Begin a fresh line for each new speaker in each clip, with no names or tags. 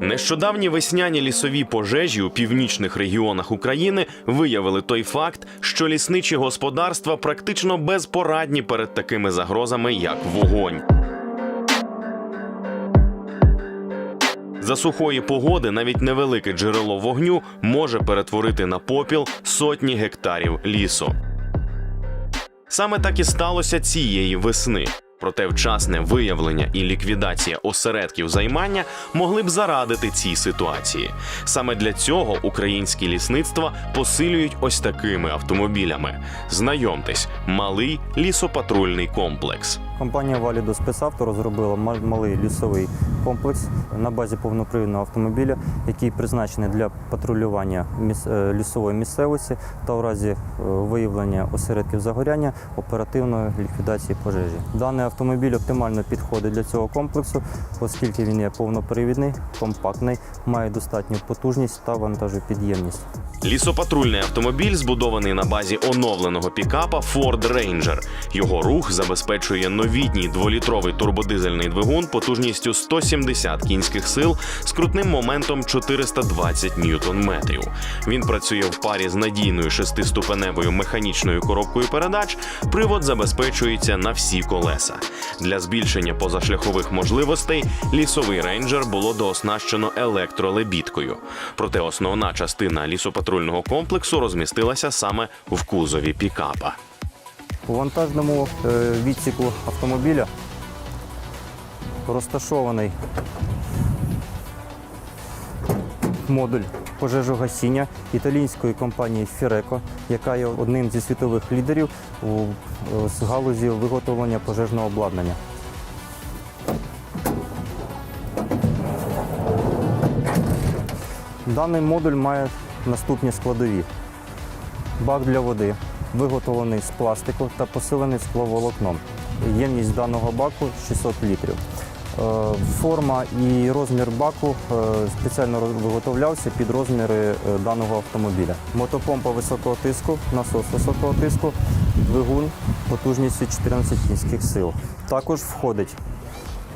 Нещодавні весняні лісові пожежі у північних регіонах України виявили той факт, що лісничі господарства практично безпорадні перед такими загрозами, як вогонь. За сухої погоди навіть невелике джерело вогню може перетворити на попіл сотні гектарів лісу. Саме так і сталося цієї весни. Проте вчасне виявлення і ліквідація осередків займання могли б зарадити цій ситуації. Саме для цього українські лісництва посилюють ось такими автомобілями. Знайомтесь, малий лісопатрульний комплекс.
Компанія Валідо Спецавто розробила малий лісовий комплекс на базі повнопривідного автомобіля, який призначений для патрулювання е, лісової місцевості та у разі е, виявлення осередків загоряння оперативної ліквідації пожежі. Даний автомобіль оптимально підходить для цього комплексу, оскільки він є повнопривідний, компактний, має достатню потужність та вантажопідємність.
Лісопатрульний автомобіль збудований на базі оновленого пікапа Ford Ranger. Його рух забезпечує новітній дволітровий турбодизельний двигун потужністю 170 кінських сил з крутним моментом 420 ньютон-метрів. Він працює в парі з надійною шестиступеневою механічною коробкою передач. Привод забезпечується на всі колеса. Для збільшення позашляхових можливостей лісовий рейнджер було дооснащено електролебідкою. Проте основна частина лісопатрульного комплексу розмістилася саме в кузові пікапа.
У вантажному е, відсіку автомобіля розташований модуль пожежогасіння італійської компанії Фіреко, яка є одним зі світових лідерів у е, галузі виготовлення пожежного обладнання. Даний модуль має наступні складові: бак для води, виготовлений з пластику та посилений скловолокном. Ємність даного баку 600 літрів. Е, Форма і розмір баку е, спеціально виготовлявся під розміри е, даного автомобіля. Мотопомпа високого тиску, насос високого тиску, двигун потужністю 14 кінських сил. Також входить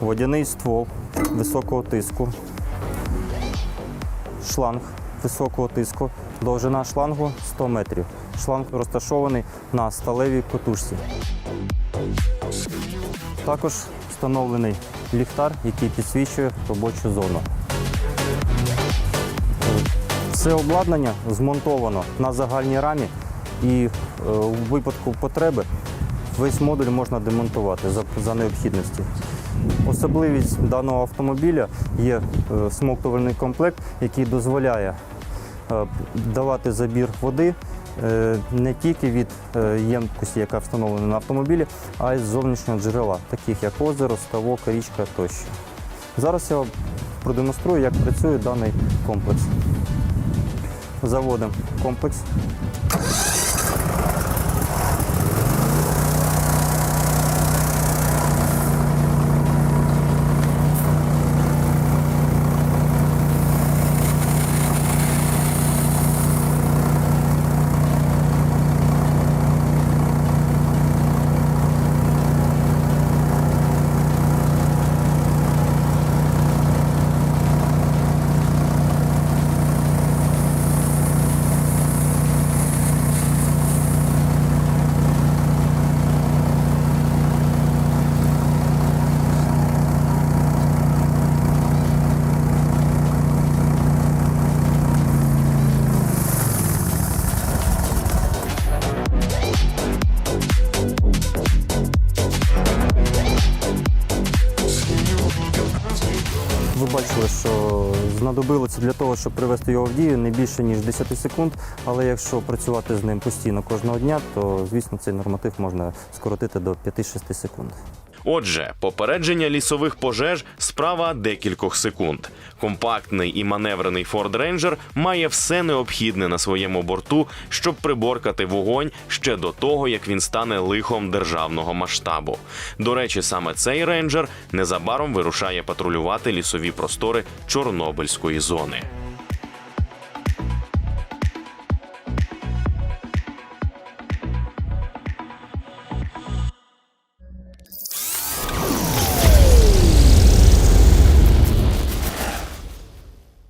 водяний ствол високого тиску, шланг високого тиску. Довжина шлангу 100 метрів. Шланг розташований на сталевій котушці. Також встановлений ліхтар, який підсвічує робочу зону. Все обладнання змонтовано на загальній рамі і е, у випадку потреби весь модуль можна демонтувати за, необхідності. Особливість даного автомобіля є е, смоктувальний комплект, який дозволяє е, давати забір води не тільки від е, ємкості, яка встановлена на автомобілі, а й з зовнішнього джерела, таких як озеро, ставок, річка тощо. Зараз я продемонструю, як працює даний комплекс. Заводимо комплекс. Ви бачили, що знадобилося для того, щоб привести його в дію не більше ніж 10 секунд. Але якщо працювати з ним постійно кожного дня, то звісно цей норматив можна скоротити до 5-6 секунд.
Отже, попередження лісових пожеж справа декількох секунд. Компактний і маневрений Ford Ranger має все необхідне на своєму борту, щоб приборкати вогонь ще до того, як він стане лихом державного масштабу. До речі, саме цей рейнджер незабаром вирушає патрулювати лісові простори Чорнобильської зони.